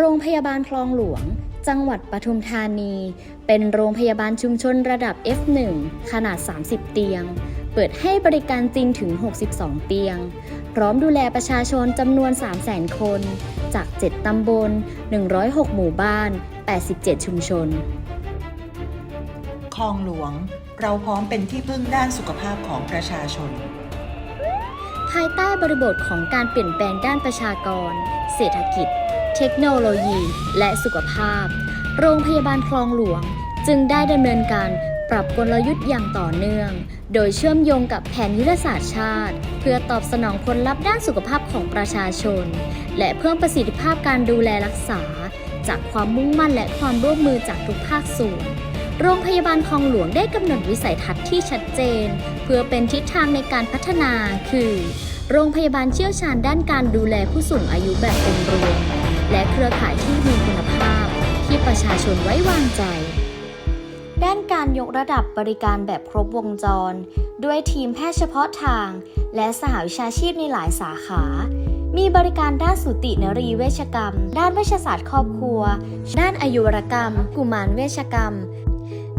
โรงพยาบาลคลองหลวง จังหวัดปทุมธานี เป็นโรงพยาบาลชุมชนระดับ F1 ขนาด 30 เตียง เปิดให้บริการจริงถึง 62 เตียง พร้อมดูแลประชาชนจำนวน 300,000 คน จาก 7 ตำบล 106 หมู่บ้าน 87 ชุมชน คลองหลวง เราพร้อมเป็นที่พึ่งด้านสุขภาพของประชาชนภายใต้บริบทของการเปลี่ยนแปลงด้านประชากร เศรษฐกิจ เทคโนโลยี และสุขภาพ โรงพยาบาลคลองหลวง จึงได้ดำเนินการปรับกลยุทธ์อย่างต่อเนื่อง โดยเชื่อมโยงกับแผนยุทธศาสตร์ชาติ เพื่อตอบสนองผลลัพธ์ด้านสุขภาพของประชาชน และเพิ่มประสิทธิภาพการดูแลรักษา จากความมุ่งมั่นและความร่วมมือจากทุกภาคส่วนโรงพยาบาลคลองหลวงได้กำหนดวิสัยทัศน์ที่ชัดเจน เพื่อเป็นทิศทางในการพัฒนาคือ โรงพยาบาลเชี่ยวชาญด้านการดูแลผู้สูงอายุแบบองค์รวม และเครือข่ายที่มีคุณภาพ ที่ประชาชนไว้วางใจ ด้านการยกระดับบริการแบบครบวงจร ด้วยทีมแพทย์เฉพาะทาง และสหวิชาชีพในหลายสาขา มีบริการด้านสูตินรีเวชกรรม ด้านเวชศาสตร์ครอบครัว ด้านอายุรกรรม กุมารเวชกรรม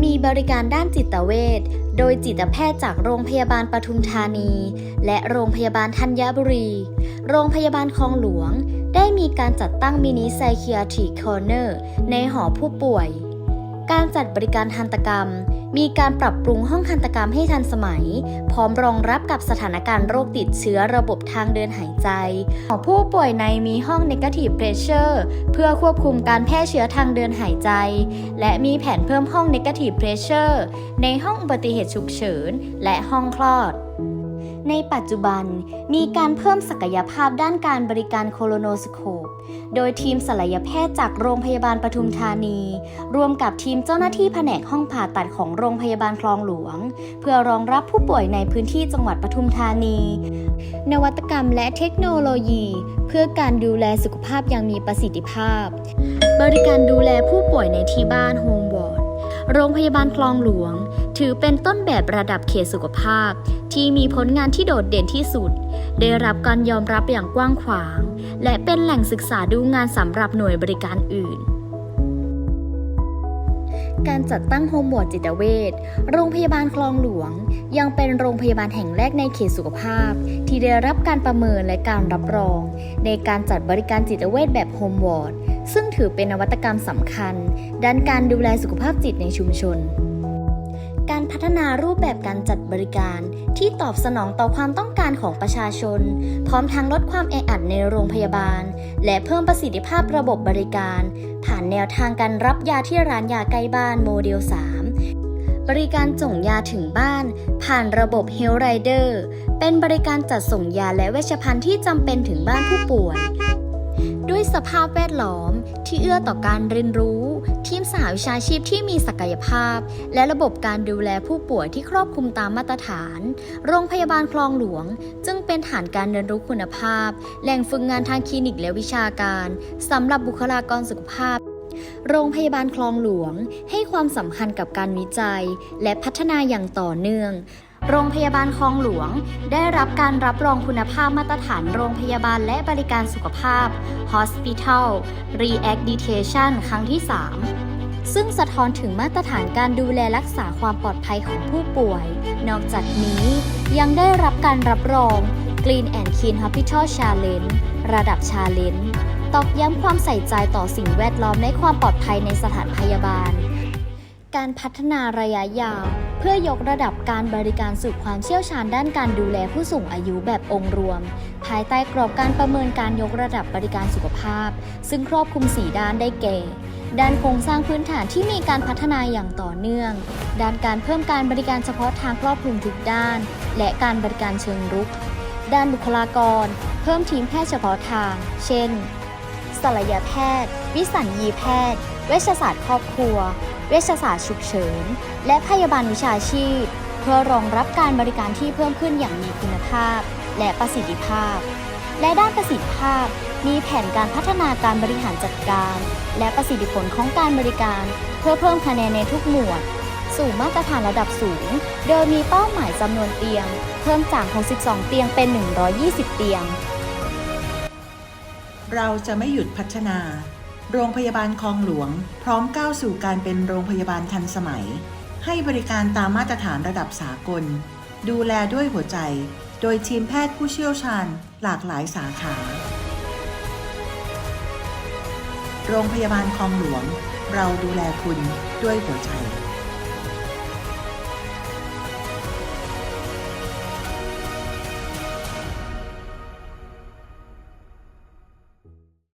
มีบริการด้านจิตเวช โดยจิตแพทย์จากโรงพยาบาลปทุมธานี และโรงพยาบาลธัญบุรี โรงพยาบาลคลองหลวง ได้มีการจัดตั้งมินิไซเคียทริคอร์เนอร์ในหอผู้ป่วย การจัดบริการทันตกรรม มีการปรับปรุงห้องทันตกรรมให้ทันสมัย พร้อมรองรับกับสถานการณ์โรคติดเชื้อระบบทางเดินหายใจหอผู้ป่วยในมีห้อง Negative Pressure เพื่อควบคุมการแพร่เชื้อทางเดินหายใจ และมีแผนเพิ่มห้อง Negative Pressure ในห้องอุบัติเหตุฉุกเฉิน และห้องคลอดในปัจจุบันมีการเพิ่มศักยภาพด้านการบริการโคโลโนสโคป โดยทีมศัลยแพทย์จากโรงพยาบาลปทุมธานี รวมกับทีมเจ้าหน้าที่แผนกห้องผ่าตัดของโรงพยาบาลคลองหลวง เพื่อรองรับผู้ป่วยในพื้นที่จังหวัดปทุมธานี นวัตกรรมและเทคโนโลยี เพื่อการดูแลสุขภาพอย่างมีประสิทธิภาพ บริการดูแลผู้ป่วยในที่บ้านโฮมวอร์ดโรงพยาบาลคลองหลวง ถือเป็นต้นแบบระดับเขตสุขภาพ ที่มีผลงานที่โดดเด่นที่สุด ได้รับการยอมรับอย่างกว้างขวาง และเป็นแหล่งศึกษาดูงานสำหรับหน่วยบริการอื่น การจัดตั้งโฮมวอร์ดจิตเวชโรงพยาบาลคลองหลวง ยังเป็นโรงพยาบาลแห่งแรกในเขตสุขภาพ ที่ได้รับการประเมินและการรับรอง ในการจัดบริการจิตเวชแบบโฮมวอร์ดซึ่งถือเป็นนวัตกรรมสำคัญ ด้านการดูแลสุขภาพจิตในชุมชน การพัฒนารูปแบบการจัดบริการ ที่ตอบสนองต่อความต้องการของประชาชน พร้อมทั้งลดความแออัดในโรงพยาบาล และเพิ่มประสิทธิภาพระบบบริการ ผ่านแนวทางการรับยาที่ร้านยาใกล้บ้านโมเดล 3 บริการส่งยาถึงบ้าน ผ่านระบบ Health Rider เป็นบริการจัดส่งยาและเวชภัณฑ์ที่จำเป็นถึงบ้านผู้ป่วย ด้วยสภาพแวดล้อมที่เอื้อต่อการเรียนรู้ ทีมสหวิชาชีพที่มีศักยภาพ และระบบการดูแลผู้ป่วยที่ครอบคลุมตามมาตรฐาน โรงพยาบาลคลองหลวง จึงเป็นฐานการเรียนรู้คุณภาพ แหล่งฝึกงานทางคลินิกและวิชาการสำหรับบุคลากรสุขภาพโรงพยาบาลคลองหลวงให้ความสำคัญกับการวิจัย และพัฒนาอย่างต่อเนื่อง โรงพยาบาลคลองหลวง ได้รับการรับรองคุณภาพมาตรฐานโรงพยาบาลและบริการสุขภาพ Hospital Reaccreditation ครั้งที่ 3 ซึ่งสะท้อนถึงมาตรฐานการดูแลรักษาความปลอดภัยของผู้ป่วย นอกจากนี้ยังได้รับการรับรอง Clean and Clean Hospital Challenge ระดับ Challenge ตอกย้ำความใส่ใจต่อสิ่งแวดล้อมและความปลอดภัยในสถานพยาบาล การพัฒนาระยะยาว เพื่อยกระดับการบริการสู่ความเชี่ยวชาญด้านการดูแลผู้สูงอายุแบบองค์รวม ภายใต้กรอบการประเมินการยกระดับบริการสุขภาพ ซึ่งครอบคลุม 4 ด้านได้แก่ ด้านโครงสร้างพื้นฐานที่มีการพัฒนาอย่างต่อเนื่อง ด้านการเพิ่มการบริการเฉพาะทางครอบคลุมทุกด้าน และการบริการเชิงรุก ด้านบุคลากร เพิ่มทีมแพทย์เฉพาะทาง เช่นศัลยแพทย์ วิสัญญีแพทย์ เวชศาสตร์ครอบครัว เวชศาสตร์ฉุกเฉิน และพยาบาลวิชาชีพ เพื่อรองรับการบริการที่เพิ่มขึ้นอย่างมีคุณภาพ และประสิทธิภาพ และด้านประสิทธิภาพ มีแผนการพัฒนาการบริหารจัดการ และประสิทธิผลของการบริการ เพื่อเพิ่มคะแนนในทุกหมวด สู่มาตรฐานระดับสูง โดยมีเป้าหมายจำนวนเตียง เพิ่มจาก 62 เตียงเป็น 120 เตียง เราจะไม่หยุดพัฒนา โรงพยาบาลคลองหลวง พร้อมก้าวสู่การเป็นโรงพยาบาลทันสมัย ให้บริการตามมาตรฐานระดับสากล ดูแลด้วยหัวใจ โดยทีมแพทย์ผู้เชี่ยวชาญหลากหลายสาขา โรงพยาบาลคลองหลวง เราดูแลคุณด้วยหัวใจ